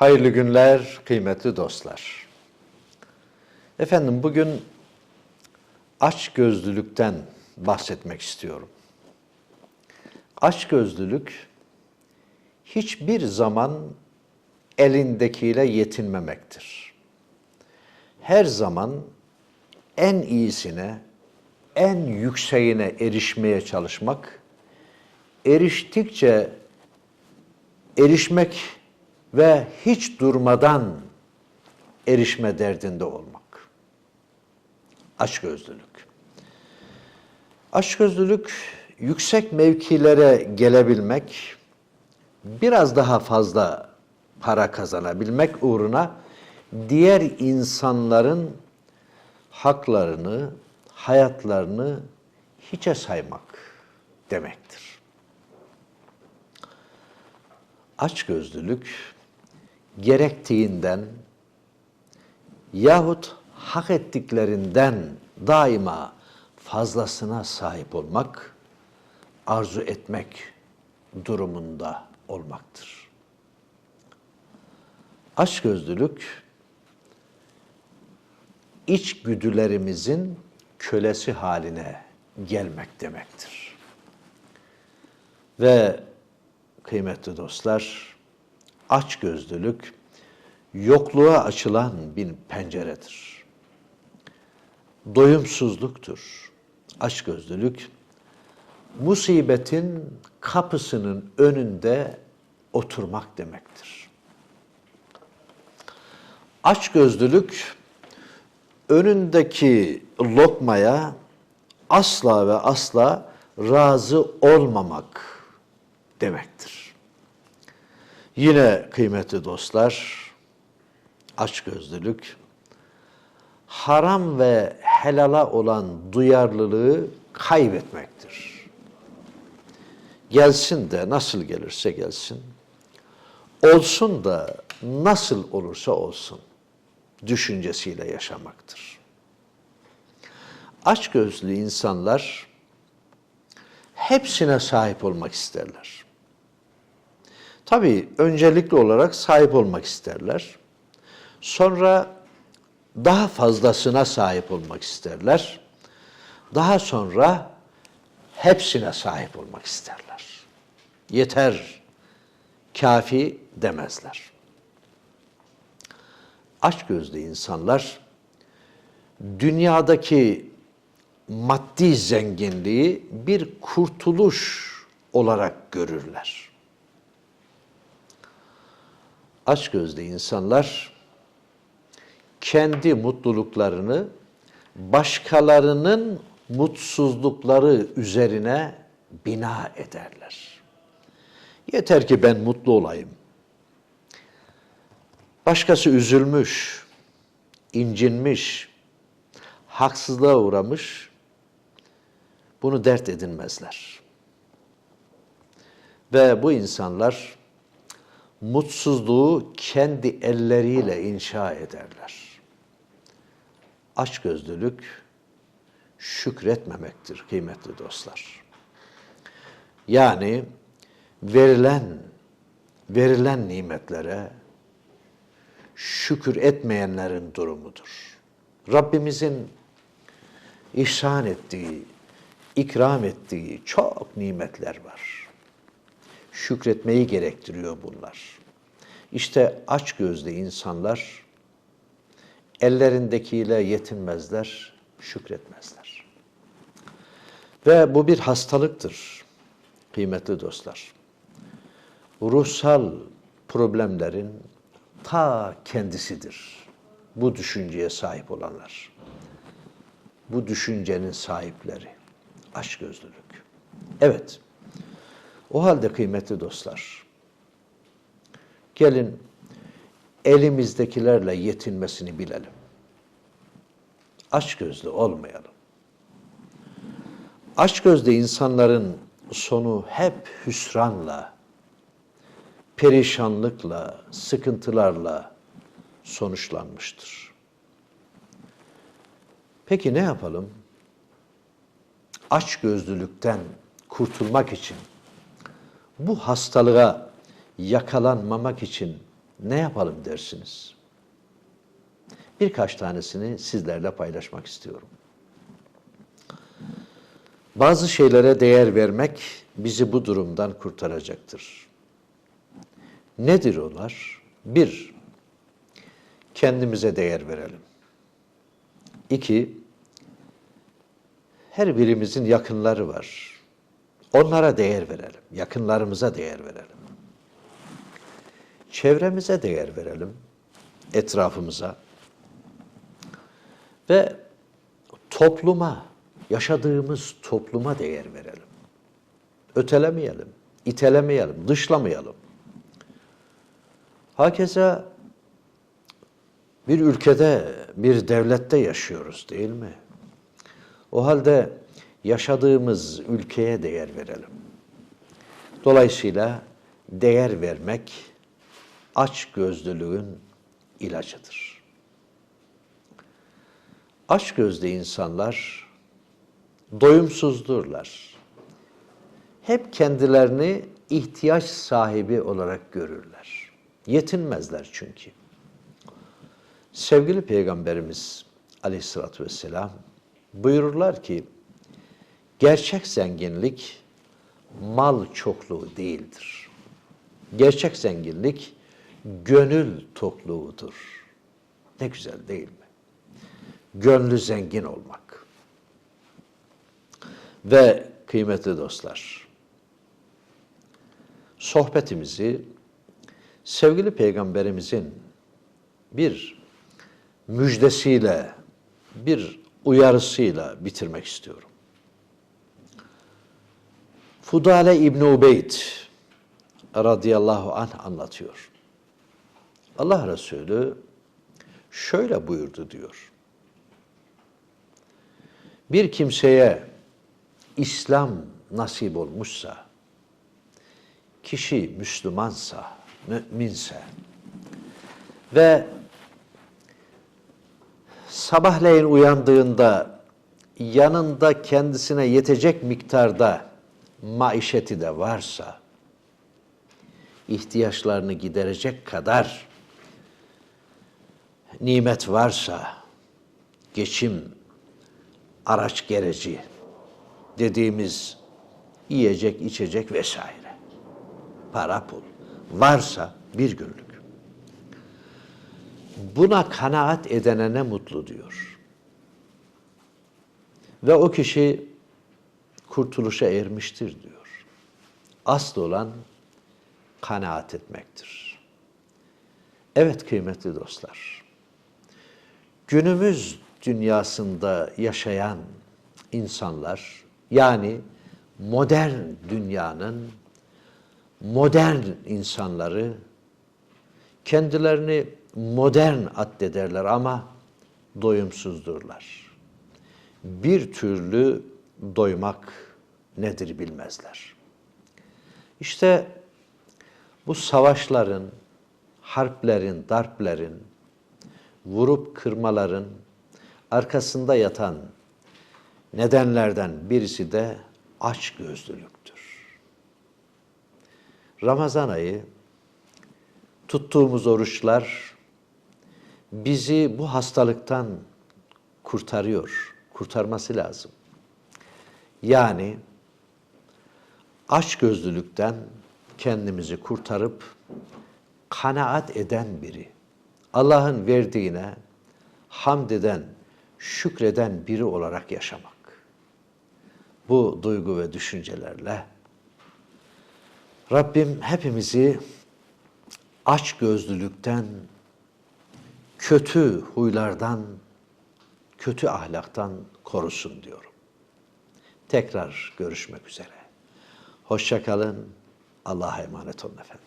Hayırlı günler, kıymetli dostlar. Efendim bugün açgözlülükten bahsetmek istiyorum. Açgözlülük hiçbir zaman elindekiyle yetinmemektir. Her zaman en iyisine, en yükseğine erişmeye çalışmak, eriştikçe erişmek ve hiç durmadan erişme derdinde olmak. Açgözlülük. Açgözlülük yüksek mevkilere gelebilmek, biraz daha fazla para kazanabilmek uğruna diğer insanların haklarını, hayatlarını hiçe saymak demektir. Açgözlülük gerektiğinden yahut hak ettiklerinden daima fazlasına sahip olmak, arzu etmek durumunda olmaktır. Açgözlülük içgüdülerimizin kölesi haline gelmek demektir. Ve kıymetli dostlar, açgözlülük yokluğa açılan bir penceredir. Doyumsuzluktur. Açgözlülük musibetin kapısının önünde oturmak demektir. Açgözlülük önündeki lokmaya asla ve asla razı olmamak demektir. Yine kıymetli dostlar, açgözlülük haram ve helala olan duyarlılığı kaybetmektir. Gelsin de nasıl gelirse gelsin, olsun da nasıl olursa olsun düşüncesiyle yaşamaktır. Açgözlü insanlar hepsine sahip olmak isterler. Tabii öncelikli olarak sahip olmak isterler. Sonra daha fazlasına sahip olmak isterler. Daha sonra hepsine sahip olmak isterler. Yeter, kafi demezler. Açgözlü insanlar dünyadaki maddi zenginliği bir kurtuluş olarak görürler. Açgözlü insanlar kendi mutluluklarını başkalarının mutsuzlukları üzerine bina ederler. Yeter ki ben mutlu olayım. Başkası üzülmüş, incinmiş, haksızlığa uğramış, bunu dert edinmezler. Ve bu insanlar mutsuzluğu kendi elleriyle inşa ederler. Açgözlülük şükretmemektir kıymetli dostlar. Yani verilen verilen nimetlere şükür etmeyenlerin durumudur. Rabbimizin ihsan ettiği, ikram ettiği çok nimetler var. Şükretmeyi gerektiriyor bunlar. İşte aç gözlü insanlar ellerindekiyle yetinmezler, şükretmezler. Ve bu bir hastalıktır kıymetli dostlar. Ruhsal problemlerin ta kendisidir. Bu düşünceye sahip olanlar. Bu düşüncenin sahipleri. Açgözlülük. Evet. O halde kıymetli dostlar, gelin elimizdekilerle yetinmesini bilelim. Açgözlü olmayalım. Açgözlü insanların sonu hep hüsranla, perişanlıkla, sıkıntılarla sonuçlanmıştır. Peki ne yapalım? Açgözlülükten kurtulmak için, bu hastalığa yakalanmamak için ne yapalım dersiniz? Birkaç tanesini sizlerle paylaşmak istiyorum. Bazı şeylere değer vermek bizi bu durumdan kurtaracaktır. Nedir onlar? Bir, kendimize değer verelim. İki, her birimizin yakınları var. Onlara değer verelim. Yakınlarımıza değer verelim. Çevremize değer verelim. Etrafımıza. Ve topluma, yaşadığımız topluma değer verelim. Ötelemeyelim, itelemeyelim, dışlamayalım. Hakeza bir ülkede, bir devlette yaşıyoruz değil mi? O halde yaşadığımız ülkeye değer verelim. Dolayısıyla değer vermek aç gözlülüğün ilacıdır. Aç gözlü insanlar doyumsuzdurlar. Hep kendilerini ihtiyaç sahibi olarak görürler. Yetinmezler çünkü. Sevgili Peygamberimiz Aleyhisselatü Vesselam buyururlar ki, gerçek zenginlik mal çokluğu değildir. Gerçek zenginlik gönül tokluğudur. Ne güzel değil mi? Gönlü zengin olmak. Ve kıymetli dostlar, sohbetimizi sevgili peygamberimizin bir müjdesiyle, bir uyarısıyla bitirmek istiyorum. Fudale İbni Ubeyd radıyallahu anh anlatıyor. Allah Resulü şöyle buyurdu diyor. Bir kimseye İslam nasip olmuşsa, kişi Müslümansa, müminse. Ve sabahleyin uyandığında yanında kendisine yetecek miktarda maişeti de varsa, ihtiyaçlarını giderecek kadar nimet varsa, geçim, araç gereci dediğimiz yiyecek, içecek vesaire, para pul varsa bir günlük. Buna kanaat edene ne mutlu diyor. Ve o kişi kurtuluşa ermiştir diyor. Asıl olan kanaat etmektir. Evet kıymetli dostlar. Günümüz dünyasında yaşayan insanlar yani modern dünyanın modern insanları kendilerini modern addederler ama doyumsuzdurlar. Bir türlü doymak nedir bilmezler. İşte bu savaşların, harplerin, darplerin, vurup kırmaların arkasında yatan nedenlerden birisi de aç gözlülüktür. Ramazan ayı tuttuğumuz oruçlar bizi bu hastalıktan kurtarıyor, kurtarması lazım. Yani aç gözlülükten kendimizi kurtarıp kanaat eden biri, Allah'ın verdiğine hamd eden, şükreden biri olarak yaşamak. Bu duygu ve düşüncelerle Rabbim hepimizi aç gözlülükten, kötü huylardan, kötü ahlaktan korusun diyorum. Tekrar görüşmek üzere. Hoşçakalın. Allah'a emanet olun efendim.